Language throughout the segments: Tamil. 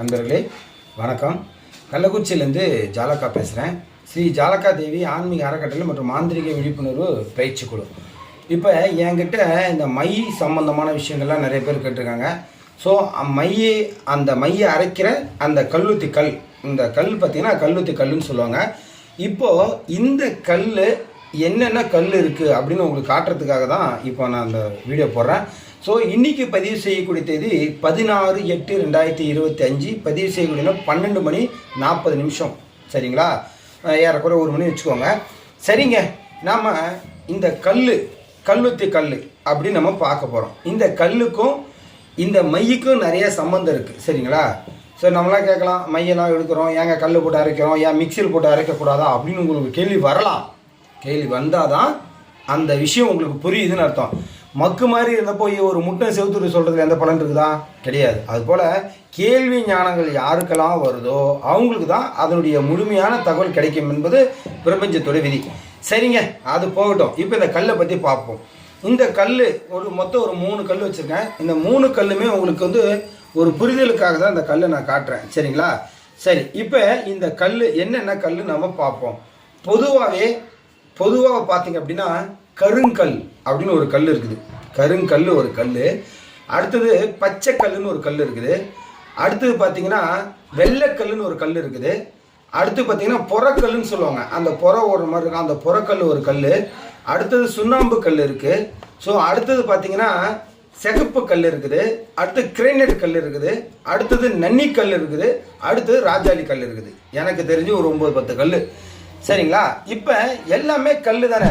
நண்பர்களே வணக்கம். கள்ளக்குறிச்சியிலேருந்து ஜாலக்கா பேசுகிறேன் ஸ்ரீ ஜாலக்கா தேவி ஆன்மீக அறக்கட்டளை மற்றும் மாந்திரிக விழிப்புணர்வு பயிற்சி குழு. இப்போ என்கிட்ட இந்த மை சம்பந்தமான விஷயங்கள்லாம் நிறைய பேர் கேட்டிருக்காங்க. ஸோ மையை அந்த மையை அரைக்கிற அந்த கல்லுத்தி கல் இந்த கல் பார்த்தீங்கன்னா கல்லுத்தி கல்லுன்னு சொல்லுவாங்க. இப்போது இந்த கல் என்னென்ன கல் இருக்குது அப்படின்னு உங்களுக்கு காட்டுறதுக்காக தான் இப்போ நான் அந்த வீடியோ போடுறேன். ஸோ இன்றைக்கி பதிவு செய்யக்கூடிய தேதி பதினாறு எட்டு ரெண்டாயிரத்தி இருபத்தி அஞ்சு. பதிவு செய்யக்கூடிய பன்னெண்டு மணி நாற்பது நிமிஷம். சரிங்களா? ஏறக்குற ஒரு மணி வச்சுக்கோங்க. சரிங்க. நாம் இந்த கல் கல்லுத்தி கல் அப்படின்னு நம்ம பார்க்க போகிறோம் இந்த கல்லுக்கும் இந்த மையக்கும் நிறைய சம்மந்தம் இருக்குது சரிங்களா? சரி நம்மளாம் கேட்கலாம் மையெல்லாம் எடுக்கிறோம் ஏங்க கல் போட்டு அரைக்கிறோம் ஏன் மிக்சியில் போட்டு அரைக்கக்கூடாதா அப்படின்னு உங்களுக்கு கேள்வி வரலாம். கேள்வி வந்தால் தான் அந்த விஷயம் உங்களுக்கு புரியுதுன்னு அர்த்தம். மக்கு மாதிரி இருந்தப்போ போய் ஒரு முட்டை செவுத்துரு சொல்கிறதுல எந்த பலன் இருக்குதா? கிடையாது. அதுபோல் கேள்வி ஞானங்கள் யாருக்கெல்லாம் வருதோ அவங்களுக்கு தான் அதனுடைய முழுமையான தகவல் கிடைக்கும் என்பது பிரபஞ்சத்தோட விதி. சரிங்க அது போகட்டும். இப்போ இந்த கல்லை பற்றி பார்ப்போம். இந்த கல் ஒரு மொத்தம் ஒரு மூணு கல் வச்சுருக்கேன். இந்த மூணு கல்லுமே உங்களுக்கு வந்து ஒரு புரிதலுக்காக தான் இந்த கல்லை நான் காட்டுறேன். சரிங்களா? சரி இப்போ இந்த கல் என்னென்ன கல் நம்ம பார்ப்போம். பொதுவாகவே பொதுவாக பார்த்தீங்க அப்படின்னா கருங்கல் அப்படின்னு ஒரு கல் இருக்குது. கருங்கல் ஒரு கல் அடுத்தது பச்சை கல்லுன்னு ஒரு கல் இருக்குது. அடுத்தது பார்த்தீங்கன்னா வெள்ளைக்கல்லுன்னு ஒரு கல் இருக்குது. அடுத்து பார்த்தீங்கன்னா புறக்கல்லுன்னு சொல்லுவாங்க. அந்த புற ஒரு மாதிரி இருக்கும். அந்த புறக்கல் ஒரு கல் அடுத்தது சுண்ணாம்பு கல் இருக்குது ஸோ அடுத்தது பார்த்தீங்கன்னா சிகப்பு கல் இருக்குது. அடுத்து கிரேனைட் கல் இருக்குது. அடுத்தது நன்னி கல் இருக்குது. அடுத்தது ராஜாளி கல் இருக்குது. எனக்கு தெரிஞ்சு ஒரு ஒம்பது பத்து கல் சரிங்களா? இப்போ எல்லாமே கல் தானே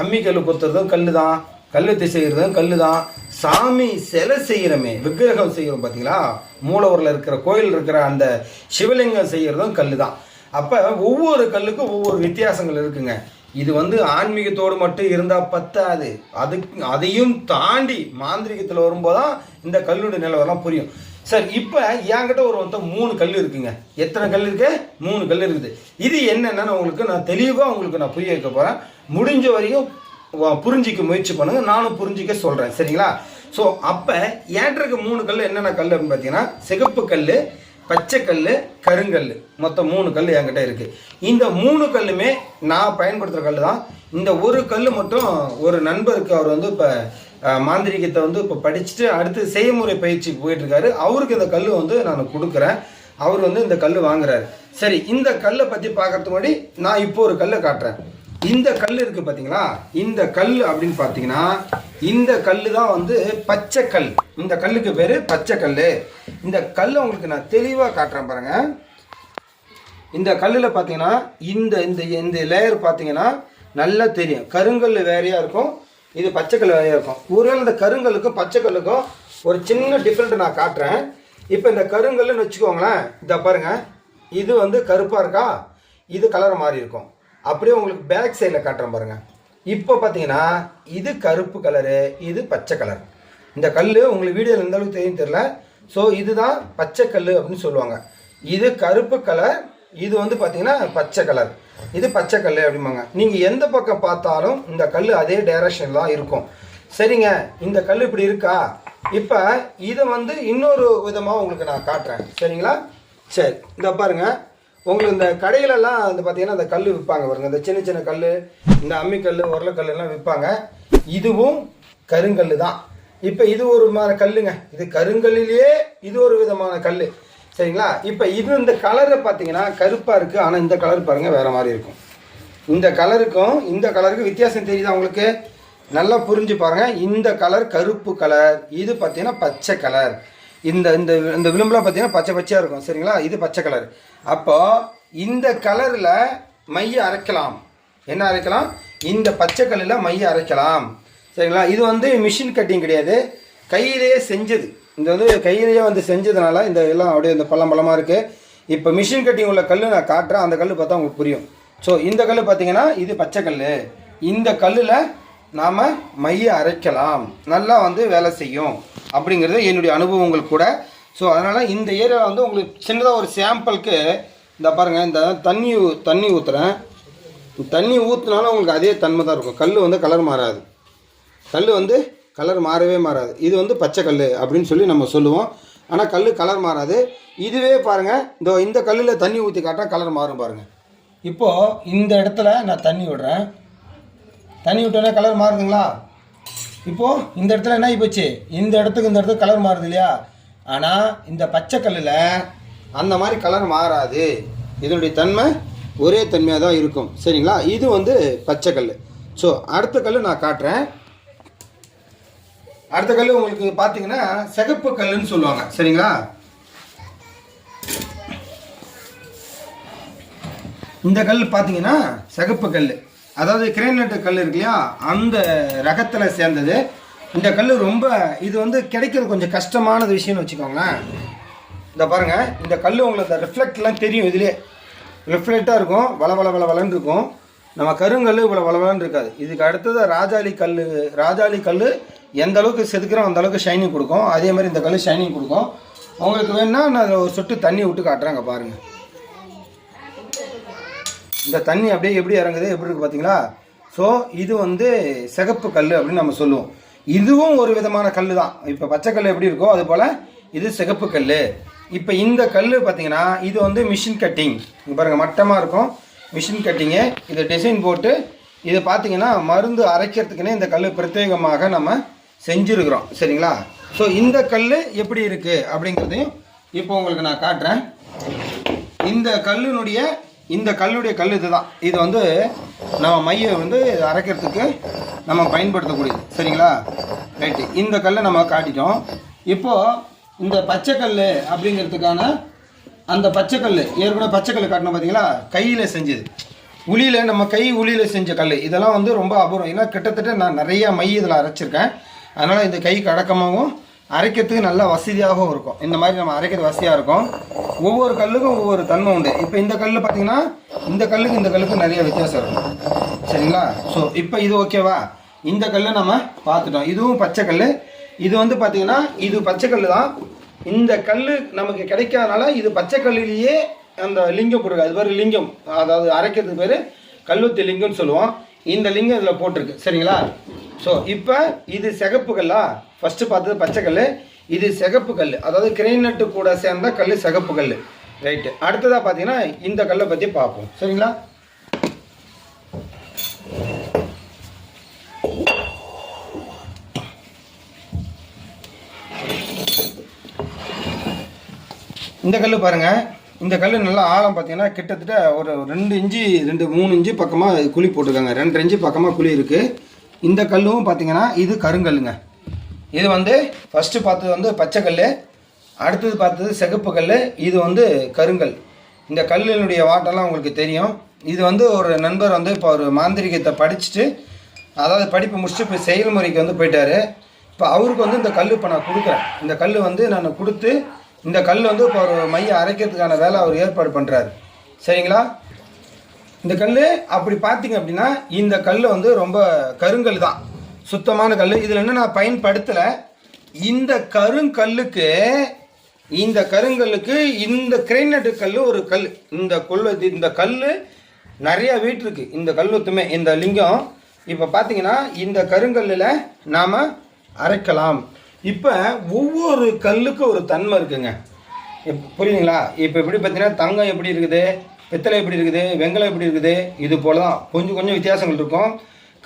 அம்மி கல் குத்துறதும் கல் தான் கல் செய்கிறதும் கல் தான் சாமி சிலை செய்கிறோமே விக்கிரகம் செய்கிறோம் பார்த்தீங்களா மூலவரில் இருக்கிற கோயில் இருக்கிற அந்த சிவலிங்கம் செய்கிறதும் கல் தான் அப்போ ஒவ்வொரு கல்லுக்கும் ஒவ்வொரு வித்தியாசங்கள் இருக்குங்க. இது வந்து ஆன்மீகத்தோடு மட்டும் இருந்தால் பத்தாது. அதுக்கு அதையும் தாண்டி மாந்திரிகத்தில் வரும்போது தான் இந்த கல்லுடைய நிலவரம் புரியும். சார் இப்போ என்கிட்ட ஒரு மொத்தம் மூணு கல் இருக்குங்க. எத்தனை கல் இருக்கு? மூணு கல் இருக்குது. இது என்னென்னு உங்களுக்கு நான் தெளிவாக உங்களுக்கு நான் புரிய வைக்க போகிறேன் முடிஞ்ச வரையும் புரிஞ்சிக்க முயற்சி பண்ணுங்க. நானும் புரிஞ்சிக்க சொல்கிறேன் சரிங்களா? ஸோ அப்போ என்கிட்ட இருக்க மூணு கல் என்னென்ன கல் அப்படின்னு பார்த்தீங்கன்னா சிகப்பு கல் பச்சை கல் கருங்கல் மொத்தம் மூணு கல் என்கிட்ட இருக்குது இந்த மூணு கல்லுமே நான் பயன்படுத்துகிற கல் தான் இந்த ஒரு கல் மட்டும் ஒரு நண்பருக்கு அவர் வந்து இப்போ மாந்திரிகத்தை வந்து இப்போ படிச்சுட்டு அடுத்து செய்முறை பயிற்சிக்கு போயிட்டுருக்காரு. அவருக்கு இந்த கல் வந்து நான் கொடுக்குறேன். அவர் வந்து இந்த கல் வாங்குறாரு. சரி இந்த கல்லை பற்றி பார்க்கறதுக்கு முன்னாடி நான் இப்போ ஒரு கல்லை காட்டுறேன். இந்த கல் இருக்குது பார்த்தீங்களா இந்த கல் அப்படின்னு பார்த்தீங்கன்னா இந்த கல் தான் வந்து பச்சை கல். இந்த கல்லுக்கு பேர் பச்சை கல் இந்த கல்லை உங்களுக்கு நான் தெளிவாக காட்டுறேன் பாருங்கள் இந்த கல்லில் பார்த்தீங்கன்னா இந்த இந்த இந்த லேயர் பார்த்தீங்கன்னா நல்லா தெரியும். கருங்கல் வேறையாக இருக்கும். இது பச்சை வேறையாக இருக்கும். ஒருவேளை இந்த கருங்கலுக்கும் பச்சை கல்லுக்கும் ஒரு சின்ன டிஃப்ரெண்ட் நான் காட்டுறேன். இப்போ இந்த கருங்கல்லுன்னு வச்சுக்கோங்களேன் இதை பாருங்கள் இது வந்து கருப்பாக இருக்கா? இது கலர் மாதிரி இருக்கும். அப்படியே உங்களுக்கு பேக் சைடில் காட்டுறேன் பாருங்கள் இப்போ பார்த்தீங்கன்னா இது கருப்பு கலரு இது பச்சை கலர் இந்த கல் உங்களுக்கு வீடியோவில் எந்த அளவுக்கு தெரியும் தெரில ஸோ இதுதான் பச்சை கல் அப்படின்னு சொல்லுவாங்க. இது கருப்பு கலர் இது வந்து பார்த்தீங்கன்னா பச்சை கலர் இது பச்சை கல் அப்படிம்பாங்க. நீங்கள் எந்த பக்கம் பார்த்தாலும் இந்த கல் அதே டைரக்ஷன் தான் இருக்கும். சரிங்க இந்த கல் இப்படி இருக்கா? இப்போ இதை வந்து இன்னொரு விதமாக உங்களுக்கு நான் காட்டுறேன். சரிங்களா? சரி இந்த பாருங்க. உங்களுக்கு இந்த கடையிலெல்லாம் வந்து பார்த்தீங்கன்னா இந்த கல் விற்பாங்க பாருங்க. இந்த சின்ன சின்ன கல் இந்த அம்மிக்கல் உருளைக்கல் எல்லாம் விற்பாங்க. இதுவும் கருங்கல் தான். இப்போ இது ஒரு விதமான கல்லுங்க. இது கருங்கல்லிலேயே இது ஒரு விதமான கல் சரிங்களா? இப்போ இது இந்த கலரை பார்த்தீங்கன்னா கருப்பாக இருக்குது ஆனால் இந்த கலர் பாருங்கள் வேறு மாதிரி இருக்கும். இந்த கலருக்கும் இந்த கலருக்கும் வித்தியாசம் தெரியுது அவங்களுக்கு நல்லா புரிஞ்சு பாருங்கள் இந்த கலர் கருப்பு கலர் இது பார்த்தீங்கன்னா பச்சை கலர் இந்த இந்த இந்த விளிம்புலாம் பார்த்தீங்கன்னா பச்சை பச்சையாக இருக்கும். சரிங்களா? இது பச்சை கலர் அப்போது இந்த கலரில் மைய அரைக்கலாம். என்ன அரைக்கலாம்? இந்த பச்சை கல்லில் மைய அரைக்கலாம். சரிங்களா? இது வந்து மிஷின் கட்டிங் கிடையாது. கையிலேயே செஞ்சது. இந்த வந்து கையிலேயே வந்து செஞ்சதுனால இந்த எல்லாம் அப்படியே இந்த பள்ளம் பள்ளமாக இருக்குது இப்போ மிஷின் கட்டிங் உள்ள கல் நான் காட்டுறேன். அந்த கல் பார்த்தா உங்களுக்கு புரியும். ஸோ இந்த கல் பார்த்தீங்கன்னா இது பச்சை கல் இந்த கல்லில் நாம் மைய அரைக்கலாம். நல்லா வந்து வேலை செய்யும். அப்படிங்கிறது என்னுடைய அனுபவங்கள் கூட. ஸோ அதனால் இந்த ஏரியாவில் வந்து உங்களுக்கு சின்னதாக ஒரு சாம்பிளுக்கு இந்த பாருங்கள் இந்த தண்ணி ஊ- தண்ணி ஊற்றுறேன் தண்ணி ஊற்றுனாலும் உங்களுக்கு அதே தன்மை தான் இருக்கும். கல் வந்து கலர் மாறாது. கல் வந்து கலர் மாறவே மாறாது. இது வந்து பச்சை கல் அப்படின்னு சொல்லி நம்ம சொல்லுவோம். ஆனால் கல் கலர் மாறாது. இதுவே பாருங்கள் இந்த இந்த கல்லில் தண்ணி ஊற்றி காட்டால் கலர் மாறும் பாருங்கள் இப்போது இந்த இடத்துல நான் தண்ணி விடுறேன். தண்ணி விட்டோன்னே கலர் மாறுதுங்களா? இப்போது இந்த இடத்துல என்ன ஆகிப்போச்சு போச்சு? இந்த இடத்துக்கு இந்த இடத்துக்கு கலர் மாறுது இல்லையா? ஆனால் இந்த பச்சை கல்லில் அந்த மாதிரி கலர் மாறாது. இதனுடைய தன்மை ஒரே தன்மையாக தான் இருக்கும். சரிங்களா? இது வந்து பச்சை கல் ஸோ அடுத்த கல் நான் காட்டுறேன். அடுத்த கல் உங்களுக்கு பார்த்தீங்கன்னா சிகப்பு கல்லுன்னு சொல்லுவாங்க. சரிங்களா? இந்த கல் பார்த்தீங்கன்னா சிகப்பு கல் அதாவது கிரேனட்டு கல் இருக்கு இல்லையா? அந்த ரகத்தில் சேர்ந்தது. இந்த கல் ரொம்ப இது வந்து கிடைக்கிறது கொஞ்சம் கஷ்டமானது விஷயம்னு வச்சுக்கோங்களேன். இந்த பாருங்கள் இந்த கல் உங்களுக்கு அந்த ரிஃப்ளெக்ட்லாம் தெரியும் இதுலேயே ரிஃப்ளெக்டாக இருக்கும் வள வள வள வளன்னு இருக்கும். நம்ம கருங்கல் இவ்வளோ வளவலன்னு இருக்காது. இதுக்கு அடுத்தது ராஜாளி கல் ராஜாளி கல் எந்த அளவுக்கு செதுக்கிறோம் அந்த அளவுக்கு ஷைனிங் கொடுக்கும். அதே மாதிரி இந்த கல் ஷைனிங் கொடுக்கும். உங்களுக்கு வேணுன்னா நான் ஒரு சொட்டு தண்ணி விட்டு காட்டுறாங்க பாருங்கள் இந்த தண்ணி அப்படியே எப்படி இறங்குது எப்படி இருக்கு பார்த்தீங்களா ஸோ இது வந்து சிகப்பு கல் அப்படின்னு நம்ம சொல்லுவோம். இதுவும் ஒரு விதமான கல் தான் இப்போ பச்சை கல் எப்படி இருக்கோ அது போல் இது சிகப்பு கல் இப்போ இந்த கல் பார்த்தீங்கன்னா இது வந்து மிஷின் கட்டிங் இங்கே பாருங்கள் மட்டமாக இருக்கும். மிஷின் கட்டிங்கு இது டிசைன் போட்டு இது பார்த்தீங்கன்னா மருந்து அரைக்கிறதுக்குன்னே இந்த கல் பிரத்யேகமாக நம்ம செஞ்சுருக்குறோம். சரிங்களா? ஸோ இந்த கல் எப்படி இருக்குது அப்படிங்கிறதையும் இப்போ உங்களுக்கு நான் காட்டுறேன். இந்த கல்லுனுடைய இந்த கல்லுடைய கல் இது தான் இது வந்து நம்ம மையை வந்து அரைக்கிறதுக்கு நம்ம பயன்படுத்தக்கூடியது. சரிங்களா? ரைட்டு இந்த கல்லை நம்ம காட்டிட்டோம். இப்போது இந்த பச்சைக்கல் அப்படிங்கிறதுக்கான அந்த பச்சைக்கல் ஏற்கனவே பச்சைக்கல் காட்டணும் பார்த்தீங்களா கையில் செஞ்சது. உளியில் நம்ம கை உளியில் செஞ்ச கல் இதெல்லாம் வந்து ரொம்ப அபூர்வம். ஏன்னா கிட்டத்தட்ட நான் நிறைய மை இதில் அரைச்சிருக்கேன். அதனால் இந்த கைக்கு அடக்கமாகவும் அரைக்கிறதுக்கு நல்ல வசதியாகவும் இருக்கும். இந்த மாதிரி நம்ம அரைக்கிறது வசதியாக இருக்கும். ஒவ்வொரு கல்லுக்கும் ஒவ்வொரு தன்மை உண்டு. இப்போ இந்த கல் பார்த்தீங்கன்னா இந்த கல்லுக்கு இந்த கல்லுக்கு நிறைய வித்தியாசம் இருக்கும். சரிங்களா? ஸோ இப்போ இது ஓகேவா இந்த கல் நம்ம பார்த்துட்டோம். இதுவும் பச்சை கல் இது வந்து பார்த்தீங்கன்னா இது பச்சை கல் தான். இந்த கல் நமக்கு கிடைக்காதனால இது பச்சை கல்லிலேயே அந்த லிங்கம் போடுறது அது பேர் லிங்கம். அதாவது அரைக்கிறதுக்கு பேர் கல்லுத்தி லிங்கம்னு சொல்லுவோம். இந்த லிங்கம் இதில் போட்டிருக்கு. சரிங்களா? ஸோ இப்போ இது சிகப்பு கல்லா ஃபஸ்ட்டு பார்த்தது பச்சை கல் இது சிகப்பு கல் அதாவது கிரைனட்டு கூட சேர்ந்த கல் சிகப்பு கல் ரைட்டு அடுத்ததாக பார்த்தீங்கன்னா இந்த கல்லை பற்றி பார்ப்போம். சரிங்களா? இந்த கல் பாருங்கள் இந்த கல் நல்லா ஆழம் பார்த்தீங்கன்னா கிட்டத்தட்ட ஒரு ரெண்டு இன்ச்சு ரெண்டு மூணு இன்ச்சு பக்கமாக குழி போட்டிருக்காங்க. ரெண்டு இன்ச்சு பக்கமாக குழி இருக்குது இந்த கல்லும் பார்த்தீங்கன்னா இது கருங்கல்லுங்க. இது வந்து ஃபஸ்ட்டு பார்த்தது வந்து பச்சை கல் அடுத்தது பார்த்தது சிகப்பு கல் இது வந்து கருங்கல். இந்த கல்லினுடைய வாட்டெல்லாம் உங்களுக்கு தெரியும். இது வந்து ஒரு நண்பர் வந்து இப்போ ஒரு மாந்திரிகத்தை படிச்சுட்டு அதாவது படிப்பு முடிச்சுட்டு இப்போ செயல்முறைக்கு வந்து போயிட்டார். இப்போ அவருக்கு வந்து இந்த கல் இப்போ நான் கொடுக்குறேன். இந்த கல் வந்து நான் கொடுத்து இந்த கல் வந்து இப்போ ஒரு மைய அரைக்கிறதுக்கான வேலை அவர் ஏற்பாடு பண்ணுறாரு சரிங்களா? இந்த கல் அப்படி பார்த்தீங்க அப்படின்னா இந்த கல் வந்து ரொம்ப கருங்கல் தான். சுத்தமான கல் இதில் என்ன நான் பயன்படுத்தலை? இந்த கருங்கல்லுக்கு இந்த கருங்கல்லுக்கு இந்த கிரைனட்டு கல் ஒரு கல். இந்த கொள்ளு இந்த கல் நிறையா வீட்டிருக்கு இந்த கல்லுத்துமே இந்த லிங்கம். இப்போ பார்த்தீங்கன்னா இந்த கருங்கல்லில் நாம் அரைக்கலாம். இப்போ ஒவ்வொரு கல்லுக்கும் ஒரு தன்மை இருக்குங்க. இப்ப புரியுதுங்களா? இப்போ எப்படி பார்த்தீங்கன்னா தங்கம் எப்படி இருக்குது? பித்தளை எப்படி இருக்குது வெங்கலம் எப்படி இருக்குது இது போல தான் கொஞ்சம் கொஞ்சம் வித்தியாசங்கள் இருக்கும்.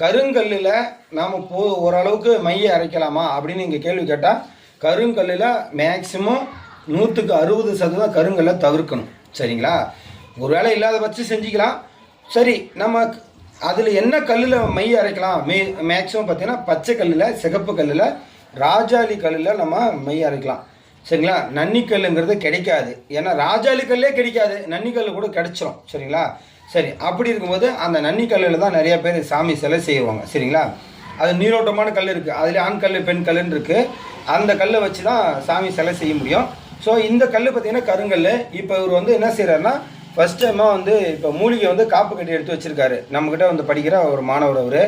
கருங்கல்லில் நாம் போ ஓரளவுக்கு மைய அரைக்கலாமா அப்படின்னு நீங்கள் கேள்வி கேட்டால் கருங்கல்லில் மேக்சிமம் நூற்றுக்கு அறுபது சதவீதம் கருங்கல்லை தவிர்க்கணும். சரிங்களா? ஒரு வேளை இல்லாத பட்சம் செஞ்சுக்கலாம். சரி நம்ம அதில் என்ன கல்லில் மை அரைக்கலாம்? மே மேக்ஸிமம் பார்த்தீங்கன்னா பச்சை கல்லில் சிகப்பு கல்லில் ராஜாளி கல்லில் நம்ம மை அரைக்கலாம். சரிங்களா? நன்னிக்கல்லுங்கிறது கிடைக்காது. ஏன்னா ராஜாளி கல்லே கிடைக்காது. நன்னிக்கல் கூட கிடைச்சிரும். சரிங்களா? சரி அப்படி இருக்கும்போது அந்த நன்னிக்கல்லில் தான் நிறைய பேர் சாமி சிலை செய்வாங்க. சரிங்களா? அது நீரோட்டமான கல் இருக்குது அதில் ஆண் கல் பெண் கல்லுன்னு இருக்குது அந்த கல்லை வச்சு தான் சாமி சிலை செய்ய முடியும். ஸோ இந்த கல் பார்த்தீங்கன்னா கருங்கல் இப்போ இவர் வந்து என்ன செய்கிறாருன்னா ஃபஸ்ட் டைமாக வந்து இப்போ மூலிகை வந்து காப்பு கட்டி எடுத்து வச்சுருக்காரு. நம்மக்கிட்ட வந்து படிக்கிற ஒரு மாணவர் அவர்.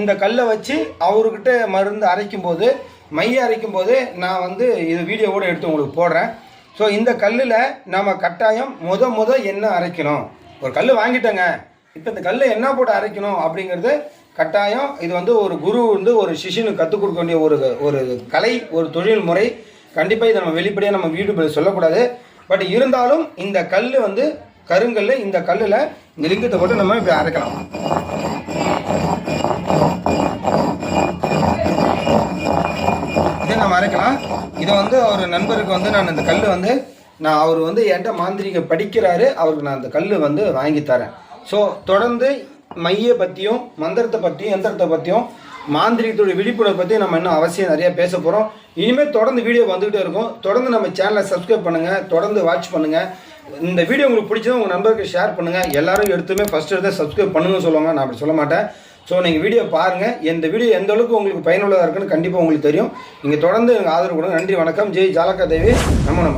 இந்த கல்லை வச்சு அவர்கிட்ட மருந்து அரைக்கும் போது மைய அரைக்கும் போது நான் வந்து இது வீடியோவோட எடுத்து உங்களுக்கு போடுறேன். ஸோ இந்த கல்லில் நாம் கட்டாயம் முத முத என்ன அரைக்கணும்? ஒரு கல் வாங்கிட்டேங்க. இப்போ இந்த கல் என்ன போட்டு அரைக்கணும் அப்படிங்கிறது கட்டாயம் இது வந்து ஒரு குரு வந்து ஒரு சிஷியனுக்கு கற்றுக் கொடுக்க வேண்டிய ஒரு ஒரு கலை ஒரு தொழில் முறை. கண்டிப்பாக இதை நம்ம வெளிப்படையாக நம்ம வீடு சொல்லக்கூடாது. பட் இருந்தாலும் இந்த கல் வந்து கருங்கல் இந்த கல்லில் இந்த லிங்கத்தை போட்டு நம்ம இப்படி அரைக்கலாம். மறைக்கலாம். இதை வந்து அவர் நண்பருக்கு வந்து நான் இந்த கல் வந்து நான் அவர் வந்து என்கிட்ட மாந்திரிக படிக்கிறாரு அவருக்கு நான் அந்த கல் வந்து வாங்கி தரேன். ஸோ தொடர்ந்து மைய பற்றியும் மந்திரத்தை பற்றியும் எந்திரத்தை பற்றியும் மாந்திரிகத்துடைய விழிப்புணர்வு பற்றி நம்ம இன்னும் அவசியம் நிறையா பேச போகிறோம் இனிமேல் தொடர்ந்து வீடியோ வந்துகிட்டே இருக்கும். தொடர்ந்து நம்ம சேனலை சப்ஸ்கிரைப் பண்ணுங்கள் தொடர்ந்து வாட்ச் பண்ணுங்கள் இந்த வீடியோ உங்களுக்கு பிடிச்சதும் உங்கள் நண்பருக்கு ஷேர் பண்ணுங்கள் எல்லாரும் எடுத்துமே ஃபஸ்ட் எடுத்து சப்ஸ்கிரைப் பண்ணுங்கன்னு சொல்லுவாங்க. நான் அப்படி சொல்ல மாட்டேன். ஸோ நீங்கள் வீடியோ பாருங்கள் இந்த வீடியோ எந்த அளவுக்கு உங்களுக்கு பயனுள்ளதாக இருக்குன்னு கண்டிப்பாக உங்களுக்கு தெரியும். நீங்கள் தொடர்ந்து எனக்கு ஆதரவு கொடுங்க. நன்றி வணக்கம். ஜெய் ஜாலகா தேவி. நம்ம நம்ம